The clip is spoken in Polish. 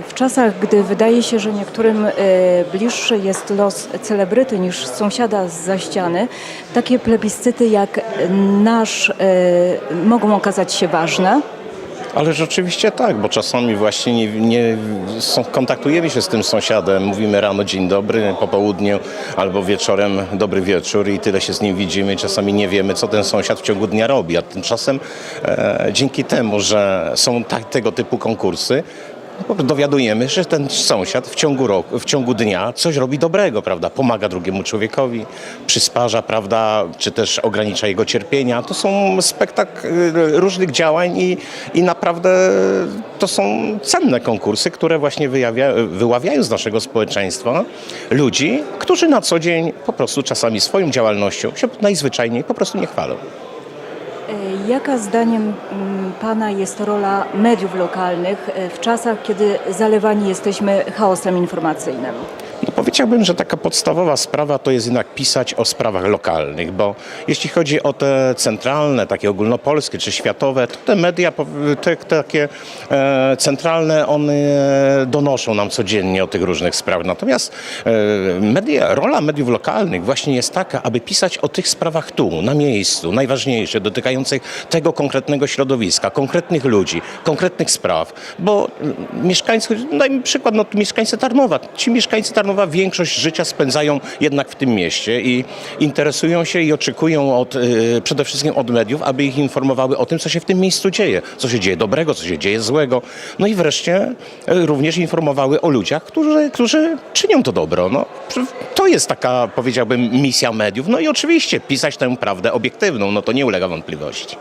W czasach, gdy wydaje się, że niektórym e, bliższy jest los celebryty niż sąsiada z ściany, takie plebiscyty jak nasz e, mogą okazać się ważne. Ale rzeczywiście tak, bo czasami właśnie nie, nie są, kontaktujemy się z tym sąsiadem, mówimy rano dzień dobry, po południu albo wieczorem dobry wieczór i tyle się z nim widzimy. Czasami nie wiemy, co ten sąsiad w ciągu dnia robi, a tymczasem e, dzięki temu, że są tak, tego typu konkursy, no dowiadujemy, że ten sąsiad w ciągu roku, w ciągu dnia coś robi dobrego, prawda? Pomaga drugiemu człowiekowi, przysparza, prawda? Czy też ogranicza jego cierpienia. To są spektakl y, różnych działań i, i naprawdę to są cenne konkursy, które właśnie wyjawia, wyławiają z naszego społeczeństwa ludzi, którzy na co dzień po prostu czasami swoją działalnością się najzwyczajniej po prostu nie chwalą. E, Jaka zdaniem mm, Pana jest rola mediów lokalnych e, w czasach, kiedy zalewani jesteśmy chaosem informacyjnym? Powiedziałbym, że taka podstawowa sprawa to jest jednak pisać o sprawach lokalnych, bo jeśli chodzi o te centralne, takie ogólnopolskie czy światowe, to te media, te, takie e, centralne, one donoszą nam codziennie o tych różnych sprawach. Natomiast e, media, rola mediów lokalnych właśnie jest taka, aby pisać o tych sprawach tu, na miejscu, najważniejsze, dotykających tego konkretnego środowiska, konkretnych ludzi, konkretnych spraw, bo mm, mieszkańcy, dajmy przykład, no, mieszkańcy Tarnowa, ci mieszkańcy Tarnowa większość życia spędzają jednak w tym mieście i interesują się i oczekują od, y, przede wszystkim od mediów, aby ich informowały o tym, co się w tym miejscu dzieje, co się dzieje dobrego, co się dzieje złego. No i wreszcie y, również informowały o ludziach, którzy, którzy czynią to dobro. No, to jest taka, powiedziałbym, misja mediów. No i oczywiście pisać tę prawdę obiektywną, no to nie ulega wątpliwości.